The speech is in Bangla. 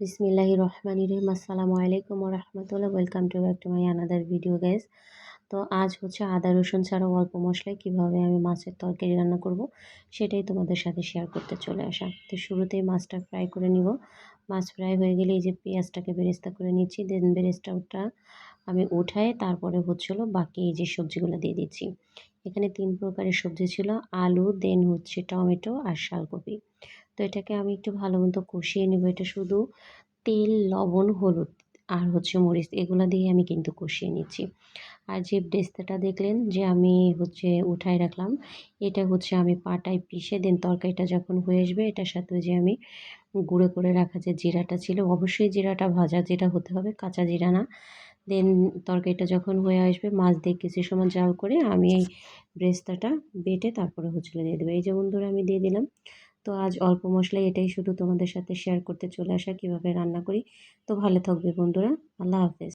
বিসমিল্লাহি রহমানি রহিম। আসসালামু আলাইকুম রহমতুল্লাহ। Welcome to back to my another video guys তো আজ হচ্ছে আদা, রসুন ছাড়াও অল্প মশলায় কীভাবে আমি মাছের তরকারি রান্না করব সেটাই তোমাদের সাথে শেয়ার করতে চলে আসা। তো শুরুতেই মাছটা ফ্রাই করে নিব। মাছ ফ্রাই হয়ে গেলে এই যে পেঁয়াজটাকে বেরেস্তা করে নিচ্ছি। দেন বেরেস্তাটা আমি উঠায় তারপরে হচ্ছিল বাকি এই যে সবজিগুলো দিয়ে দিচ্ছি। এখানে তিন প্রকারের সবজি ছিল। আলু দেন হচ্ছে টমেটো আর শালকপি। তো এটাকে আমি একটু ভালো মতো কষিয়ে নেব। এটা শুধু তেল, লবণ, হলুদ আর হচ্ছে মরিচ এগুলো দিয়ে আমি কিন্তু কষিয়ে নিচ্ছি। আর যে ব্রেস্তাটা দেখলেন যে আমি হচ্ছে উঠায় রাখলাম, এটা হচ্ছে আমি পাটায় পিষে দেন তরকারিটা যখন হয়ে আসবে, এটার সাথে যে আমি গুঁড়ো করে রাখা যে জিরাটা ছিল, অবশ্যই জিরাটা ভাজা যেটা হতে হবে, কাঁচা জিরা না। দেন তরকারিটা যখন হয়ে আসবে, মাছ দিয়ে কিছু সময় জাল করে আমি এই ব্রেস্তাটা বেটে তারপরে হচ্ছিল দিয়ে দেবো। এই যে বন্ধুরা আমি দিয়ে দিলাম তো আজ অল্প মশলায় এটাই শুধু তোমাদের সাথে শেয়ার করতে চলে আসা, কীভাবে রান্না করি। তো ভালো থাকবে বন্ধুরা, আল্লাহ হাফেজ।